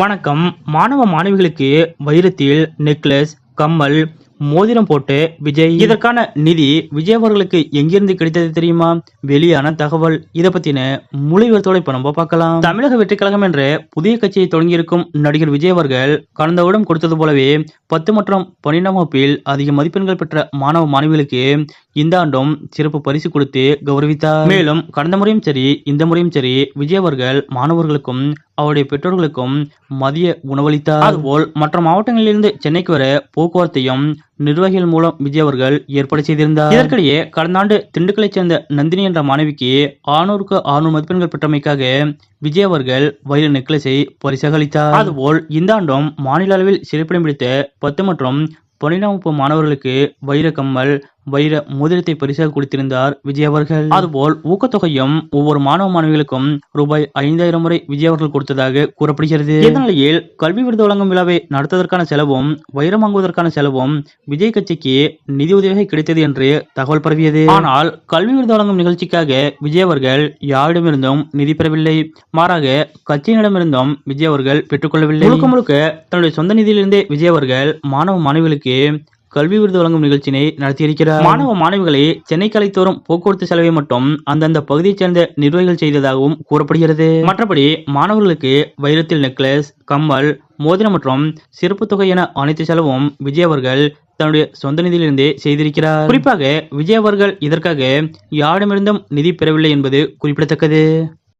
வணக்கம். மாணவ மாணவிகளுக்கு வைரத்தில் நெக்லஸ் கம்மல் மோதிரம் போட்டு விஜய். இதற்கான நிதி விஜய் அவர்களுக்கு எங்கிருந்து கிடைத்தது தெரியுமா? வெளியான தகவல். இதை பத்தின முழு இப்ப நம்ம பார்க்கலாம். தமிழக வெற்றி கழகம் என்ற புதிய கட்சியை தொடங்கியிருக்கும் நடிகர் விஜய் அவர்கள் கடந்த வருடம் கொடுத்தது போலவே பத்து மற்றும் பன்னிரெண்டாம் வகுப்பில் அதிக மதிப்பெண்கள் பெற்ற மாணவ மாணவிகளுக்கு இந்த ஆண்டும் சிறப்பு பரிசு கொடுத்து கௌரவித்தார். மேலும் கடந்த முறையும் சரி இந்த முறையும் சரி விஜய் அவர்கள் மாணவர்களுக்கும் அவருடைய பெற்றோர்களுக்கும் மதிய உணவளித்தார். அதுபோல் மற்ற மாவட்டங்களிலிருந்து சென்னைக்கு வர போக்குவரத்தையும் நிர்வாகிகள் மூலம் விஜய் அவர்கள் ஏற்பாடு செய்திருந்தார். இதற்கிடையே கடந்த ஆண்டு திண்டுக்கலைச் சேர்ந்த நந்தினி என்ற மாணவிக்கு ஆணூருக்கு ஆறுநூறு மதிப்பெண்கள் பெற்றமைக்காக விஜய் அவர்கள் வைர நெக்லஸை பரிசாக அளித்தார் அதுபோல் இந்த ஆண்டும் மாநில அளவில் சிறப்பிடம் பிடித்த பத்து மற்றும் பன்னிரெண்டாம் வகுப்பு மாணவர்களுக்கு வைர கம்மல் வைர மோதிரத்தை பரிசாக கொடுத்திருந்தார் விஜய் அவர்கள். அதுபோல் ஊக்கத்தொகையும் ஒவ்வொரு மாணவ மாணவிகளுக்கும் ரூபாய் ஐந்தாயிரம் முறை விஜய் அவர்கள் கொடுத்ததாக கூறப்படுகிறது. இந்த கல்வி விருது வழங்கும் விழாவை நடத்துவதற்கான செலவும் வைரம் வாங்குவதற்கான செலவும் விஜய் கட்சிக்கு நிதி உதவியாக கிடைத்தது என்று தகவல் பரவியது. ஆனால் கல்வி விருது வழங்கும் நிகழ்ச்சிக்காக விஜய் அவர்கள் யாரிடமிருந்தும் நிதி பெறவில்லை. மாறாக கட்சியினரிடமிருந்தும் விஜய் அவர்கள் பெற்றுக்கொள்ளவில்லை. முழுக்க முழுக்க தன்னுடைய சொந்த நிதியிலிருந்தே விஜய் அவர்கள் மாணவ மாணவிகளுக்கு கல்வி விருது வழங்கும் நிகழ்ச்சியினை நடத்தியிருக்கிறார். மாணவ மாணவிகளை சென்னை கலைத்தோறும் போக்குவரத்து செலவை மட்டும் அந்தந்த பகுதியைச் சேர்ந்த நிர்வாகிகள் செய்ததாகவும் கூறப்படுகிறது. மற்றபடி மாணவர்களுக்கு வைரத்தில் நெக்லஸ் கம்மல் மோதிரம் மற்றும் சிறப்பு தொகை என அனைத்து செலவும் விஜய் அவர்கள் தன்னுடைய சொந்த நிதியிலிருந்தே செய்திருக்கிறார். குறிப்பாக விஜய் அவர்கள் இதற்காக யாரிடமிருந்தும் நிதி பெறவில்லை என்பது குறிப்பிடத்தக்கது.